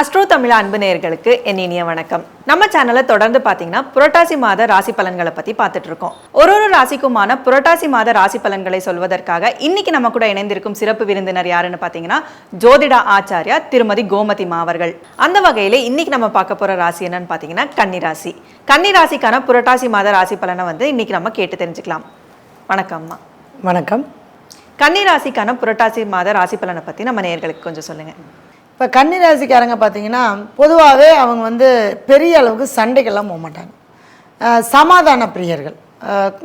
Astro Tamil அன்பு நேயர்களுக்கு என் இனிய வணக்கம். நம்ம சேனலை தொடர்ந்து பார்த்தீங்கன்னா புரட்டாசி மாத ராசி பலன்களை பற்றி பார்த்துட்டு இருக்கோம். ஒரு ஒரு ராசிக்குமான புரட்டாசி மாத ராசி பலன்களை சொல்வதற்காக இன்னைக்கு நம்ம கூட இணைந்திருக்கும் சிறப்பு விருந்தினர் யாருன்னு பார்த்தீங்கன்னா ஜோதிட ஆச்சாரியா திருமதி கோமதி மாவர்கள் அந்த வகையில் இன்னைக்கு நம்ம பார்க்க போகிற ராசி என்னன்னு பார்த்தீங்கன்னா கன்னிராசி கன்னிராசிக்கான புரட்டாசி மாத ராசி பலனை வந்து இன்னைக்கு நம்ம கேட்டு தெரிஞ்சுக்கலாம். வணக்கம்மா வணக்கம். கன்னிராசிக்கான புரட்டாசி மாத ராசி பலனை பற்றி நம்ம நேயர்களுக்கு கொஞ்சம் சொல்லுங்கள் இப்போ கன்னிராசிக்காரங்க பார்த்தீங்கன்னா பொதுவாகவே அவங்க வந்து பெரிய அளவுக்கு சண்டைக்கெல்லாம் போக மாட்டாங்க சமாதான பிரியர்கள்.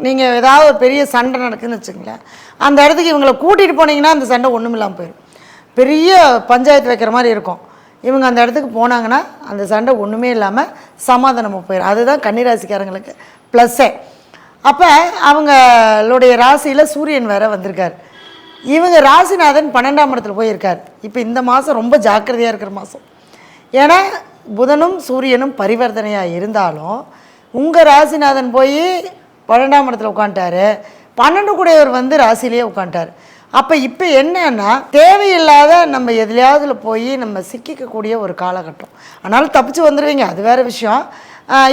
நீங்கள் ஏதாவது ஒரு பெரிய சண்டை நடக்குதுன்னு வச்சுங்களேன் அந்த இடத்துக்கு இவங்களை கூட்டிகிட்டு போனீங்கன்னா அந்த சண்டை ஒன்றும் இல்லாமல் போயிடும் பெரிய பஞ்சாயத்து வைக்கிற மாதிரி இருக்கும். இவங்க அந்த இடத்துக்கு போனாங்கன்னா அந்த சண்டை ஒன்றுமே இல்லாமல் சமாதானமாக போயிடும் அதுதான் கன்னிராசிக்காரங்களுக்கு ப்ளஸ்ஸே அப்போ அவங்களுடைய ராசியில் சூரியன் வேற வந்திருக்கார். இவங்க ராசிநாதன் பன்னெண்டாம் இடத்துல போயிருக்கார். இப்போ இந்த மாதம் ரொம்ப ஜாக்கிரதையாக இருக்கிற மாதம் ஏன்னா புதனும் சூரியனும் பரிவர்த்தனையாக இருந்தாலும் உங்கள் ராசிநாதன் போய் பன்னெண்டாம் இடத்துல உட்காந்துட்டாரு பன்னெண்டு கூடையவர் வந்து ராசிலேயே உட்காந்துட்டார் அப்போ இப்போ என்னன்னா தேவையில்லாத நம்ம எதுலையாவதுல போய் நம்ம சிக்கிக்கக்கூடிய ஒரு காலகட்டம். ஆனாலும் தப்பிச்சு வந்துடுவீங்க அது வேறு விஷயம்.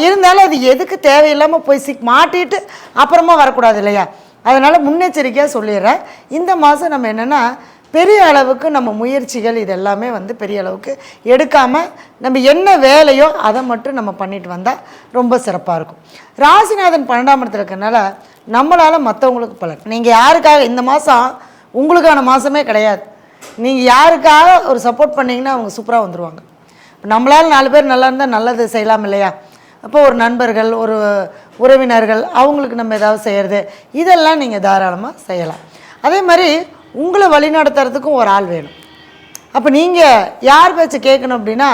இருந்தாலும் அது எதுக்கு தேவையில்லாமல் போய் சிக் மாட்டிட்டு அப்புறமா வரக்கூடாது இல்லையா? அதனால் முன்னெச்சரிக்கையாக சொல்லிடுறேன். இந்த மாதம் நம்ம என்னென்னா பெரிய அளவுக்கு நம்ம முயற்சிகள் இது எல்லாமே வந்து பெரிய அளவுக்கு எடுக்காமல் நம்ம என்ன வேலையோ அதை மட்டும் நம்ம பண்ணிட்டு வந்தால் ரொம்ப சிறப்பாக இருக்கும். ராசிநாதன் பன்னெண்டாம் இடத்துல இருக்கறனால நம்மளால் மற்றவங்களுக்கு பலன். நீங்கள் யாருக்காக இந்த மாதம் உங்களுக்கான மாதமே கிடையாது. நீங்கள் யாருக்காக ஒரு சப்போர்ட் பண்ணிங்கன்னா அவங்க சூப்பராக வந்துடுவாங்க நம்மளால் நாலு பேர் நல்லா இருந்தால் நல்லது செய்யலாம் இல்லையா? அப்போ ஒரு நண்பர்கள் ஒரு உறவினர்கள் அவங்களுக்கு நம்ம ஏதாவது செய்கிறது இதெல்லாம் நீங்கள் தாராளமாக செய்யலாம். அதே மாதிரி உங்களை வழிநடத்துறதுக்கும் ஒரு ஆள் வேணும். அப்போ நீங்கள் யார் பேச்சை கேட்கணும் அப்படின்னா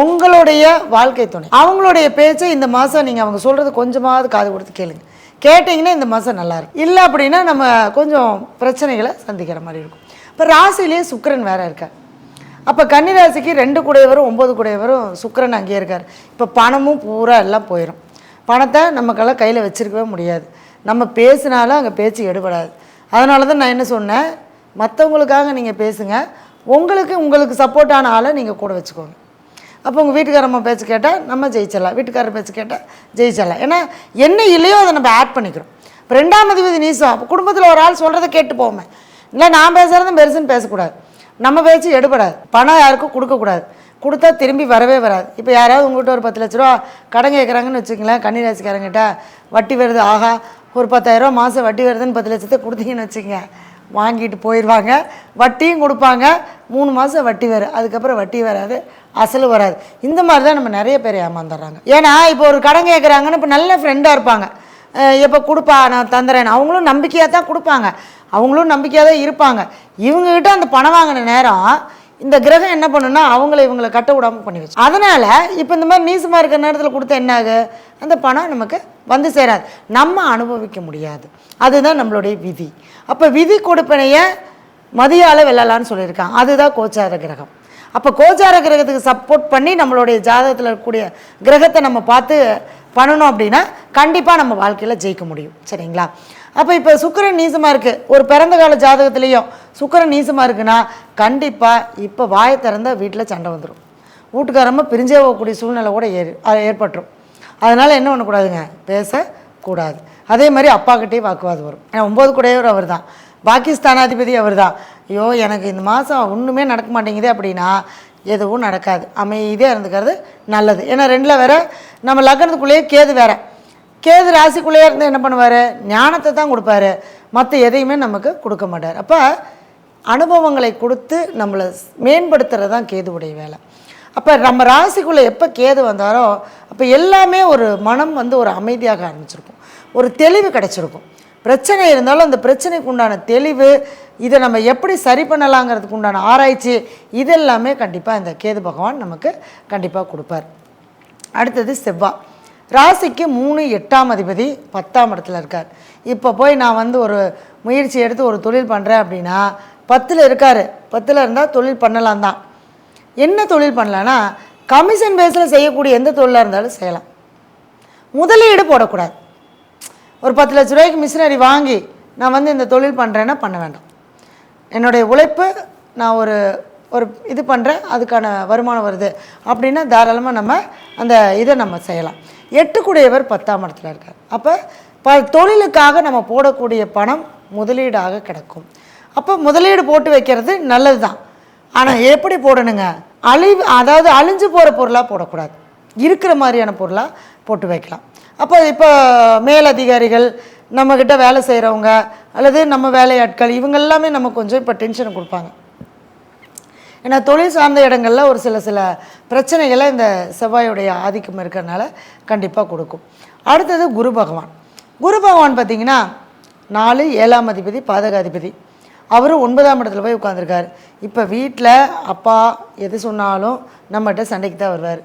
உங்களுடைய வாழ்க்கை துணை. அவங்களுடைய பேச்சை இந்த மாதம் நீங்கள் அவங்க சொல்கிறது கொஞ்சமாவது காது கொடுத்து கேளுங்க. கேட்டிங்கன்னா இந்த மாதம் நல்லா இருக்கும். இல்லை அப்படின்னா நம்ம கொஞ்சம் பிரச்சனைகளை சந்திக்கிற மாதிரி இருக்கும். இப்போ ராசிலேயே சுக்கரன் வேறு இருக்கார். அப்போ கன்னிராசிக்கு ரெண்டு கூடையவரும் ஒம்பது கூடையவரும் சுக்கரன் அங்கேயே இருக்கார். இப்போ பணமும் பூரா எல்லாம் போயிடும் பணத்தை நமக்கெல்லாம் கையில் வச்சிருக்கவே முடியாது. நம்ம பேசினாலும் அங்கே பேச்சு எடுபடாது. அதனால தான் நான் என்ன சொன்னேன்? மற்றவங்களுக்காக நீங்கள் பேசுங்க. உங்களுக்கு உங்களுக்கு சப்போர்ட்டான ஆளை நீங்கள் கூட வச்சுக்கோங்க. அப்போ உங்கள் வீட்டுக்காரம்மா பேச்சு கேட்டால் நம்ம ஜெயிச்சிடலாம். வீட்டுக்காரர் பேச்சு கேட்டால் ஜெயிச்சிடலாம். ஏன்னா என்ன இல்லையோ அதை நம்ம ஆட் பண்ணிக்கிறோம். இப்போ ரெண்டாம் அதிபதி நீசம் அப்போ குடும்பத்தில் ஒரு ஆள் சொல்கிறத கேட்டு போவோமே இல்லை நான் பேசுகிறதும் பெருசுன்னு பேசக்கூடாது. நம்ம பேச்சு எடுபடாது. பணம் யாருக்கும் கொடுக்கக்கூடாது கொடுத்தா திரும்பி வரவே வராது. இப்போ யாராவது உங்கள்கிட்ட ஒரு பத்து லட்ச ரூபா கடன் கேட்குறாங்கன்னு வச்சுங்களேன் கன்னிராசிக்காரங்கிட்ட வட்டி வருது ஆகா ஒரு பத்தாயிரரூவா மாதம் வட்டி வருதுன்னு பத்து லட்சத்தை கொடுத்தீங்கன்னு வச்சுங்க வாங்கிட்டு போயிடுவாங்க வட்டியும் கொடுப்பாங்க. மூணு மாதம் வட்டி வரும் அதுக்கப்புறம் வட்டி வராது அசல் வராது. இந்த மாதிரி தான் நம்ம நிறைய பேர் ஏமாந்துடுறாங்க. ஏன்னா இப்போ ஒரு கடன் கேட்குறாங்கன்னு இப்போ நல்ல ஃப்ரெண்டாக இருப்பாங்க. எப்போ கொடுப்பா நான் தந்துறேன் அவங்களும் நம்பிக்கையாக தான் கொடுப்பாங்க. அவங்களும் நம்பிக்கையாக தான் இருப்பாங்க. இவங்ககிட்ட அந்த பணம் வாங்கின நேரம் இந்த கிரகம் என்ன பண்ணுன்னா அவங்கள இவங்களை கட்ட விடாமல் பண்ணி வச்சு. அதனால் இப்போ இந்த மாதிரி நீசமாக இருக்கிற நேரத்தில் கொடுத்தா என்ன ஆகு? அந்த பணம் நமக்கு வந்து சேராது. நம்ம அனுபவிக்க முடியாது. அதுதான் நம்மளுடைய விதி. அப்போ விதி கொடுப்பனையை மதியால் வெல்லலான்னு சொல்லியிருக்காங்க. அதுதான் கோச்சார கிரகம். அப்போ கோச்சார கிரகத்துக்கு சப்போர்ட் பண்ணி நம்மளுடைய ஜாதகத்தில் இருக்கக்கூடிய கிரகத்தை நம்ம பார்த்து பண்ணணும் அப்படின்னா கண்டிப்பாக நம்ம வாழ்க்கையில் ஜெயிக்க முடியும். சரிங்களா? அப்போ இப்போ சுக்கிரன் நீசமாக இருக்குது ஒரு பிறந்த கால ஜாதகத்துலேயும் சுக்கிரன் நீசமாக இருக்குன்னா கண்டிப்பாக இப்போ வாயை திறந்தால் வீட்டில் சண்டை வந்துடும் வீட்டுக்காரமாக பிரிஞ்சே போகக்கூடிய சூழ்நிலை கூட ஏறி ஏற்பட்டுரும். அதனால் என்ன பண்ணக்கூடாதுங்க பேசக்கூடாது அதே மாதிரி அப்பாக்கிட்டே வாக்குவாதம் வரும். ஏன்னா ஒம்பது கூடையவர் அவர் தான் பாகிஸ்தானாதிபதி அவர் தான் ஐயோ எனக்கு இந்த மாதம் ஒன்றுமே நடக்க மாட்டேங்குது அப்படின்னா எதுவும் நடக்காது. அமைதியாக இருந்துக்கிறது நல்லது. ஏன்னா ரெண்டில் வேற நம்ம லக்னத்துக்குள்ளேயே கேது வேறு. கேது ராசிக்குள்ளேயே இருந்து என்ன பண்ணுவார்? ஞானத்தை தான் கொடுப்பாரு. மற்ற எதையுமே நமக்கு கொடுக்க மாட்டார். அப்போ அனுபவங்களை கொடுத்து நம்மளை மேம்படுத்துறது தான் கேதுவுடைய வேலை. அப்போ நம்ம ராசிக்குள்ளே எப்போ கேது வந்தாரோ அப்போ எல்லாமே ஒரு மனம் வந்து ஒரு அமைதியாக ஆரம்பிச்சிருக்கும். ஒரு தெளிவு கிடச்சிருக்கும். பிரச்சனை இருந்தாலும் அந்த பிரச்சனைக்கு உண்டான தெளிவு இதை நம்ம எப்படி சரி பண்ணலாங்கிறதுக்கு உண்டான ஆராய்ச்சி இதெல்லாமே கண்டிப்பாக இந்த கேது பகவான் நமக்கு கண்டிப்பாக கொடுப்பார். அடுத்தது செவ்வாய் ராசிக்கு மூணு எட்டாம் அதிபதி பத்தாம் இடத்துல இருக்கார். இப்போ போய் நான் வந்து ஒரு முயற்சி எடுத்து ஒரு தொழில் பண்ணுறேன் அப்படின்னா பத்தில் இருக்கார். பத்தில் இருந்தால் தொழில் பண்ணலாம் தான். என்ன தொழில் பண்ணலான்னா கமிஷன் பேஸில் செய்யக்கூடிய எந்த தொழிலாக இருந்தாலும் செய்யலாம். முதலீடு போடக்கூடாது. ஒரு பத்து லட்ச ரூபாய்க்கு மிஷினரி வாங்கி நான் வந்து இந்த தொழில் பண்ணுறேன்னா பண்ண வேண்டாம். என்னுடைய உழைப்பு நான் ஒரு ஒரு இது பண்ணுறேன் அதுக்கான வருமானம் வருது. அப்படின்னா தாராளமாக நம்ம அந்த இதை நம்ம செய்யலாம். எட்டுக்குடையவர் பத்தாம் இடத்துல இருக்கார். அப்போ ப தொழிலுக்காக நம்ம போடக்கூடிய பணம் முதலீடாக கிடக்கும். அப்போ முதலீடு போட்டு வைக்கிறது நல்லது தான் ஆனால் எப்படி போடணுங்க? அழிவு அதாவது அழிஞ்சு போகிற பொருளாக போடக்கூடாது. இருக்கிற மாதிரியான பொருளாக போட்டு வைக்கலாம். அப்போ இப்போ மேலதிகாரிகள் நம்மக்கிட்ட வேலை செய்கிறவங்க அல்லது நம்ம வேலையாட்கள் இவங்க எல்லாமே நமக்கு கொஞ்சம் இப்போ டென்ஷன் கொடுப்பாங்க. ஏன்னா தொழில் சார்ந்த இடங்களில் ஒரு சில சில பிரச்சனைகளை இந்த செவ்வாயுடைய ஆதிக்கம் இருக்கிறனால கண்டிப்பாக கொடுக்கும். அடுத்தது குரு பகவான். குரு பகவான் பார்த்தீங்கன்னா நாலு ஏழாம் அதிபதி பாதகாதிபதி. அவரும் ஒன்பதாம் இடத்துல போய் உட்காந்துருக்காரு இப்போ வீட்டில் அப்பா எது சொன்னாலும் நம்மகிட்ட சண்டைக்கு தான் வருவார்.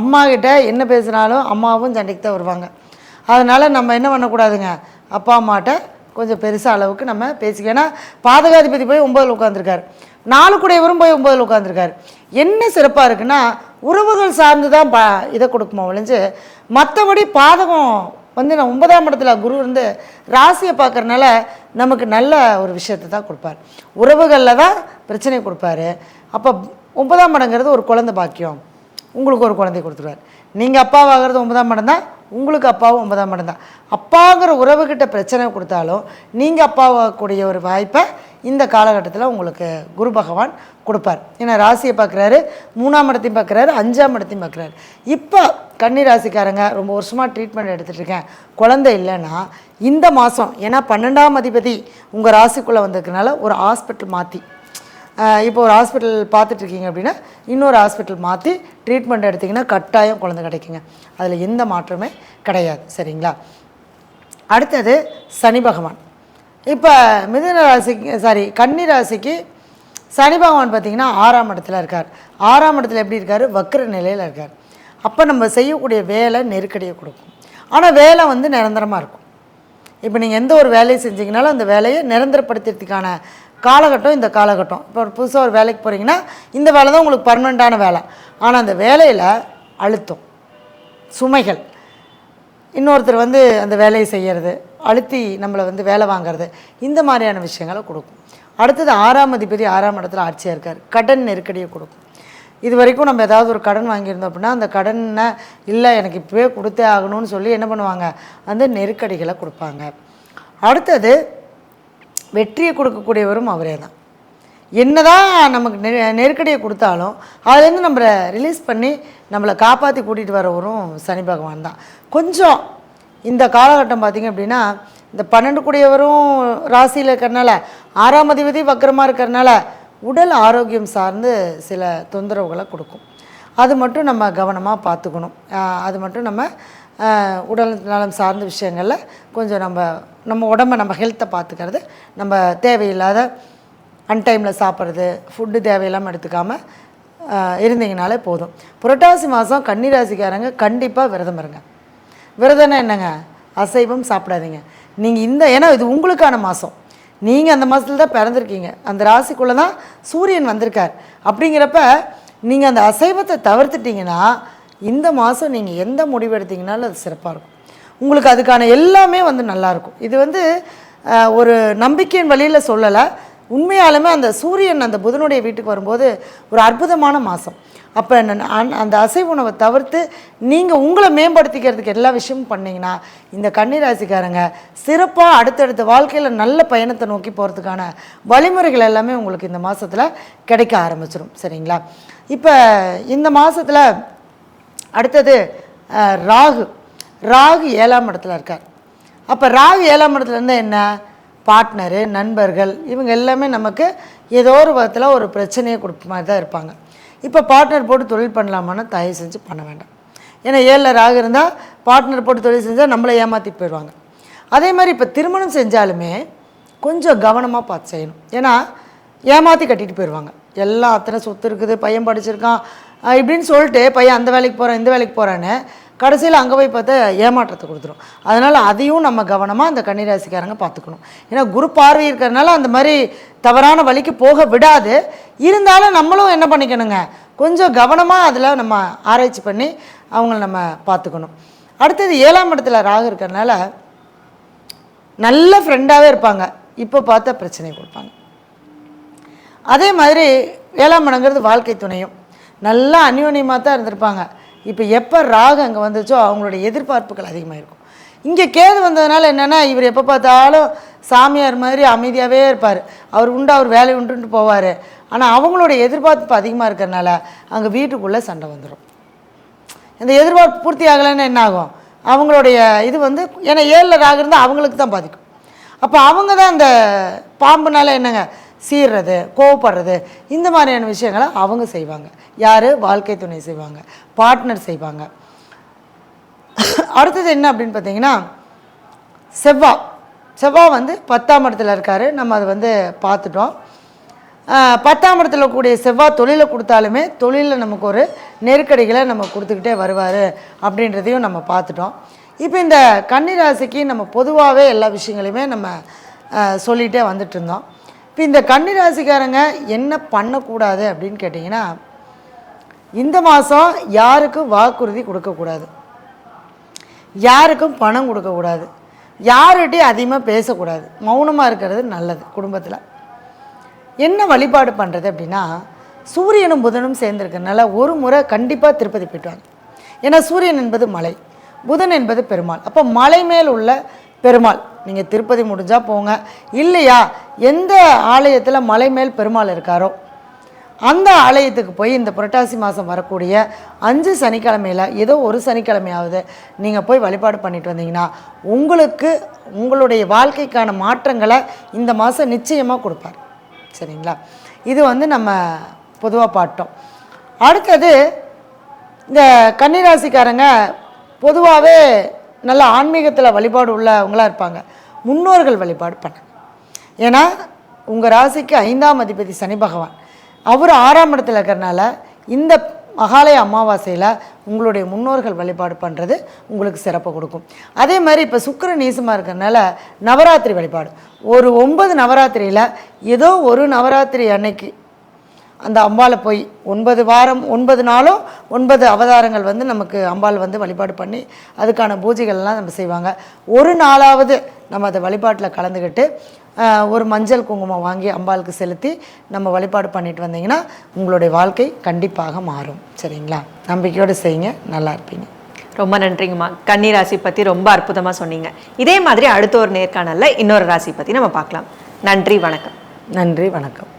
அம்மா கிட்ட என்ன பேசினாலும் அம்மாவும் சண்டைக்கு தான் வருவாங்க. அதனால் நம்ம என்ன பண்ணக்கூடாதுங்க? அப்பா அம்மாட்ட கொஞ்சம் பெருசாக அளவுக்கு நம்ம பேசிக்க ஏன்னா பாதகாதிபதி போய் ஒம்பதில் உட்காந்துருக்காரு நாலு கூடையவரும் போய் ஒம்பதில் உட்காந்துருக்காரு என்ன சிறப்பாக இருக்குன்னா உறவுகள் சார்ந்து தான் பா இதை கொடுக்குமா ஒழிஞ்சு மற்றபடி பாதகம் வந்து நான் ஒன்பதாம் இடத்துல குரு இருந்து ராசியை பார்க்குறனால நமக்கு நல்ல ஒரு விஷயத்தை தான் கொடுப்பார். உறவுகளில் தான் பிரச்சனை கொடுப்பாரு. அப்போ ஒன்பதாம் இடங்கிறது ஒரு குழந்தை பாக்கியம். உங்களுக்கு ஒரு குழந்தை கொடுத்துருவார். நீங்கள் அப்பாவாகிறது ஒன்பதாம் இடம் தான் உங்களுக்கு அப்பாவும் ஒன்பதாம் இடம் தான். அப்பாங்கிற உறவுகிட்ட பிரச்சனை கொடுத்தாலும் நீங்கள் அப்பாவாகக்கூடிய ஒரு வாய்ப்பை இந்த காலகட்டத்தில் உங்களுக்கு குரு பகவான் கொடுப்பார். ஏன்னா ராசியை பார்க்குறாரு மூணாம் இடத்தையும் பார்க்குறாரு அஞ்சாம் இடத்தையும் பார்க்குறாரு. இப்போ கன்னி ராசிக்காரங்க ரொம்ப வருஷமாக ட்ரீட்மெண்ட் எடுத்துகிட்ருக்கேன் குழந்தை இல்லைன்னா இந்த மாதம் ஏன்னா பன்னெண்டாம் அதிபதி உங்கள் ராசிக்குள்ளே வந்திருக்கனால ஒரு ஹாஸ்பிட்டல் மாற்றி இப்போ ஒரு ஹாஸ்பிட்டல் பார்த்துட்ருக்கீங்க அப்படின்னா இன்னொரு ஹாஸ்பிட்டல் மாற்றி ட்ரீட்மெண்ட் எடுத்திங்கன்னா கட்டாயம் குழந்தை கிடைக்குங்க. அதில் எந்த மாற்றமே கிடையாது. சரிங்களா? அடுத்தது சனி பகவான். இப்போ மிதுன ராசிக்கு சாரி கன்னி ராசிக்கு சனி பகவான் பார்த்திங்கன்னா ஆறாம் இடத்துல இருக்கார். ஆறாம் இடத்துல எப்படி இருக்கார்? வக்ர நிலையில் இருக்கார். அப்போ நம்ம செய்யக்கூடிய வேலை நெருக்கடியை கொடுக்கும். ஆனால் வேலை வந்து நிரந்தரமாக இருக்கும். இப்போ நீங்கள் எந்த ஒரு வேலையை செஞ்சீங்கனாலும் அந்த வேலையை நிரந்தரப்படுத்துறதுக்கான காலகட்டம் இந்த காலகட்டம். இப்போ ஒரு புதுசாக ஒரு வேலைக்கு போகிறீங்கன்னா இந்த வேலை தான் உங்களுக்கு பர்மனெண்ட்டான வேலை. ஆனால் அந்த வேலையில் அழுத்தம் சுமைகள். இன்னொருத்தர் வந்து அந்த வேலையை செய்கிறது அழுத்தி நம்மளை வந்து வேலை வாங்குறது. இந்த மாதிரியான விஷயங்களை கொடுக்கும். அடுத்தது ஆறாம் அதிபதி ஆறாம் இடத்துல ஆட்சியாக இருக்கார். கடன் நெருக்கடியை கொடுக்கும். இது வரைக்கும் நம்ம ஏதாவது ஒரு கடன் வாங்கியிருந்தோம் அப்படின்னா அந்த கடனை இல்லை எனக்கு இப்போவே கொடுத்தே ஆகணும்னு சொல்லி என்ன பண்ணுவாங்க? அந்த நெருக்கடிகளை கொடுப்பாங்க. அடுத்தது வெற்றியை கொடுக்கக்கூடியவரும் அவரே தான். என்னதான் நமக்கு நெ நெருக்கடியை கொடுத்தாலும் அதுலேருந்து நம்மளை ரிலீஸ் பண்ணி நம்மளை காப்பாற்றி கூட்டிகிட்டு வரவரும் சனி பகவான் தான். கொஞ்சம் இந்த காலகட்டம் பார்த்திங்க அப்படின்னா இந்த பன்னெண்டு கூடியவரும் ராசியில் இருக்கிறனால ஆறாம் அதிபதி வக்கரமாக இருக்கிறனால உடல் ஆரோக்கியம் சார்ந்து சில தொந்தரவுகளை கொடுக்கும். அது மட்டும் நம்ம கவனமாக பார்த்துக்கணும். அது மட்டும் நம்ம உடல் நலம் சார்ந்த விஷயங்களில் கொஞ்சம் நம்ம நம்ம உடம்பை நம்ம ஹெல்த்தை பார்த்துக்கிறது நம்ம தேவையில்லாத அன்டைமில் சாப்பிட்றது ஃபுட்டு தேவையில்லாமல் எடுத்துக்காமல் இருந்தீங்கனாலே போதும். புரட்டாசி மாதம் கன்னிராசிக்காரங்க கண்டிப்பாக விரதம் இருங்க. விரதம்னா என்னங்க? அசைவம் சாப்பிடாதீங்க. நீங்கள் இந்த ஏன்னா இது உங்களுக்கான மாதம் நீங்கள் அந்த மாதத்துல தான் பிறந்திருக்கீங்க. அந்த ராசிக்குள்ளே தான் சூரியன் வந்திருக்கார். அப்படிங்கிறப்ப நீங்கள் அந்த அசைவத்தை தவிர்த்துட்டிங்கன்னா இந்த மாதம் நீங்கள் எந்த முடிவு எடுத்தீங்கனாலும் அது சிறப்பாக இருக்கும். உங்களுக்கு அதுக்கான எல்லாமே வந்து நல்லாயிருக்கும் இது வந்து ஒரு நம்பிக்கையின் வழியில் சொல்லலை. உண்மையாலுமே அந்த சூரியன் அந்த புதனுடைய வீட்டுக்கு வரும்போது ஒரு அற்புதமான மாதம் அப்போ அந்த அசை உணவை தவிர்த்து நீங்கள் உங்களை மேம்படுத்திக்கிறதுக்கு எல்லா விஷயமும் பண்ணிங்கன்னா இந்த கன்னிராசிக்காரங்க சிறப்பாக அடுத்தடுத்த வாழ்க்கையில் நல்ல பயணத்தை நோக்கி போகிறதுக்கான வழிமுறைகள் எல்லாமே உங்களுக்கு இந்த மாதத்தில் கிடைக்க ஆரம்பிச்சிடும் சரிங்களா? இப்போ இந்த மாதத்தில் அடுத்தது ராகு. ராகு ஏழாம் இடத்துல இருக்கார். அப்போ ராகு ஏழாம் இடத்துல இருந்தால் என்ன? பார்ட்னரு நண்பர்கள் இவங்க எல்லாமே நமக்கு ஏதோ ஒரு விதத்தில் ஒரு பிரச்சனையை கொடுப்ப மாதிரி தான் இருப்பாங்க. இப்போ பார்ட்னர் போட்டு தொழில் பண்ணலாமான்னு தயவு செஞ்சு பண்ண வேண்டாம். ஏன்னா ஏழில் ராகு இருந்தால் பார்ட்னர் போட்டு தொழில் செஞ்சால் நம்மளை ஏமாற்றி போயிடுவாங்க. அதே மாதிரி இப்போ திருமணம் செஞ்சாலுமே கொஞ்சம் கவனமாக பார்த்து செய்யணும். ஏன்னா ஏமாற்றி கட்டிட்டு போயிடுவாங்க. எல்லாம் அத்தனை சொத்து இருக்குது பையன் படிச்சிருக்கான் இப்படின்னு சொல்லிட்டு பையன் அந்த வேலைக்கு போகிறான் இந்த வேலைக்கு போகிறான்னு கடைசியில் அங்கே போய் பார்த்தா ஏமாற்றத்தை கொடுத்துரும். அதனால் அதையும் நம்ம கவனமாக அந்த கன்னிராசிக்காரங்க பார்த்துக்கணும். ஏன்னா குரு பார்வை இருக்கிறதுனால அந்த மாதிரி தவறான வழிக்கு போக விடாது. இருந்தாலும் நம்மளும் என்ன பண்ணிக்கணுங்க? கொஞ்சம் கவனமாக அதில் நம்ம ஆராய்ச்சி பண்ணி அவங்கள நம்ம பார்த்துக்கணும். அடுத்தது ஏழாம் இடத்துல ராகு இருக்கிறனால நல்ல ஃப்ரெண்டாகவே இருப்பாங்க. இப்போ பார்த்தா பிரச்சனை கொடுப்பாங்க. அதே மாதிரி ஏழாம் இடங்கிறது வாழ்க்கை துணையும். நல்லா அந்யோன்யமாக தான் இருந்திருப்பாங்க. இப்போ எப்போ ராகு அங்கே வந்துச்சோ அவங்களுடைய எதிர்பார்ப்புகள் அதிகமாக இருக்கும் இங்கே கேது வந்ததுனால என்னென்னா இவர் எப்போ பார்த்தாலும் சாமியார் மாதிரி அமைதியாகவே இருப்பார். அவர் உண்டு அவர் வேலை உண்டுன்ட்டு போவார். ஆனால் அவங்களுடைய எதிர்பார்ப்பு அதிகமாக இருக்கிறனால அங்கே வீட்டுக்குள்ளே சண்டை வந்துடும் இந்த எதிர்பார்ப்பு பூர்த்தி ஆகலைன்னா என்ன ஆகும்? அவங்களுடைய இது வந்து ஏன்னா ஏழில் ராகு இருந்தால் அவங்களுக்கு தான் பாதிக்கும். அப்போ அவங்க தான் அந்த பாம்புனால என்னங்க சீர்றது கோவப்படுறது இந்த மாதிரியான விஷயங்களை அவங்க செய்வாங்க. யார்? வாழ்க்கை துணை செய்வாங்க. பார்ட்னர் செய்வாங்க. அடுத்தது என்ன அப்படின்னு பார்த்தீங்கன்னா செவ்வாய் செவ்வாய் வந்து பத்தாம் இடத்துல இருக்கார். நம்ம அதை வந்து பார்த்துட்டோம். பத்தாம் இடத்துல கூடிய செவ்வாய் தொழிலை கொடுத்தாலுமே தொழிலில் நமக்கு ஒரு நெருக்கடிகளை நம்ம கொடுத்துக்கிட்டே வருவார் அப்படின்றதையும் நம்ம பார்த்துட்டோம். இப்போ இந்த கன்னிராசிக்கு நம்ம பொதுவாகவே எல்லா விஷயங்களையுமே நம்ம சொல்லிகிட்டே வந்துட்டு இருந்தோம். இப்போ இந்த கன்னிராசிக்காரங்க என்ன பண்ணக்கூடாது அப்படின்னு கேட்டிங்கன்னா இந்த மாதம் யாருக்கும் வாக்குறுதி கொடுக்கக்கூடாது. யாருக்கும் பணம் கொடுக்கக்கூடாது. யார்கிட்டையும் அதிகமாக பேசக்கூடாது. மௌனமாக இருக்கிறது நல்லது குடும்பத்தில். என்ன வழிபாடு பண்ணுறது அப்படின்னா சூரியனும் புதனும் சேர்ந்துருக்கறனால ஒரு முறை கண்டிப்பாக திருப்பதி போயிட்டு ஏன்னா சூரியன் என்பது மலை புதன் என்பது பெருமாள். அப்போ மலை மேல் உள்ள பெருமாள் நீங்கள் திருப்பதி முடிஞ்சால் போங்க. இல்லையா எந்த ஆலயத்தில் மலை மேல் பெருமாள் இருக்காரோ அந்த ஆலயத்துக்கு போய் இந்த புரட்டாசி மாதம் வரக்கூடிய அஞ்சு சனிக்கிழமையில் ஏதோ ஒரு சனிக்கிழமையாவது நீங்கள் போய் வழிபாடு பண்ணிட்டு வந்தீங்கன்னா உங்களுக்கு உங்களுடைய வாழ்க்கைக்கான மாற்றங்களை இந்த மாதம் நிச்சயமாக கொடுப்பார். சரிங்களா? இது வந்து நம்ம பொதுவாக பாட்டோம். அடுத்தது இந்த கன்னிராசிக்காரங்க பொதுவாகவே நல்ல ஆன்மீகத்தில் வழிபாடு உள்ளவங்களாக இருப்பாங்க. முன்னோர்கள் வழிபாடு பண்ண ஏன்னா உங்கள் ராசிக்கு ஐந்தாம் அதிபதி சனி பகவான். அவர் ஆறாம் இடத்துல இருக்கிறனால இந்த மகாலய அமாவாசையில் உங்களுடைய முன்னோர்கள் வழிபாடு பண்ணுறது உங்களுக்கு சிறப்பு கொடுக்கும். அதே மாதிரி இப்போ சுக்கிர நீசமாக இருக்கிறனால நவராத்திரி வழிபாடு. ஒரு ஒன்பது நவராத்திரியில் ஏதோ ஒரு நவராத்திரி அன்னைக்கு அந்த அம்பாளை போய் ஒன்பது வாரம் ஒன்பது நாளும் ஒன்பது அவதாரங்கள் வந்து நமக்கு அம்பாள் வந்து வழிபாடு பண்ணி அதுக்கான பூஜைகள்லாம் நம்ம செய்வாங்க. ஒரு நாளாவது நம்ம அதை வழிபாட்டில் கலந்துக்கிட்டு ஒரு மஞ்சள் குங்குமம் வாங்கி அம்பாளுக்கு செலுத்தி நம்ம வழிபாடு பண்ணிட்டு வந்தீங்கன்னா உங்களுடைய வாழ்க்கை கண்டிப்பாக மாறும். சரிங்களா? நம்பிக்கையோடு செய்யுங்க. நல்லா இருப்பீங்க. ரொம்ப நன்றிங்கம்மா. கன்னி ராசி பற்றி ரொம்ப அற்புதமாக சொன்னீங்க. இதே மாதிரி அடுத்த ஒரு நேர்காணல்ல இன்னொரு ராசி பற்றி நம்ம பார்க்கலாம். நன்றி வணக்கம். நன்றி வணக்கம்.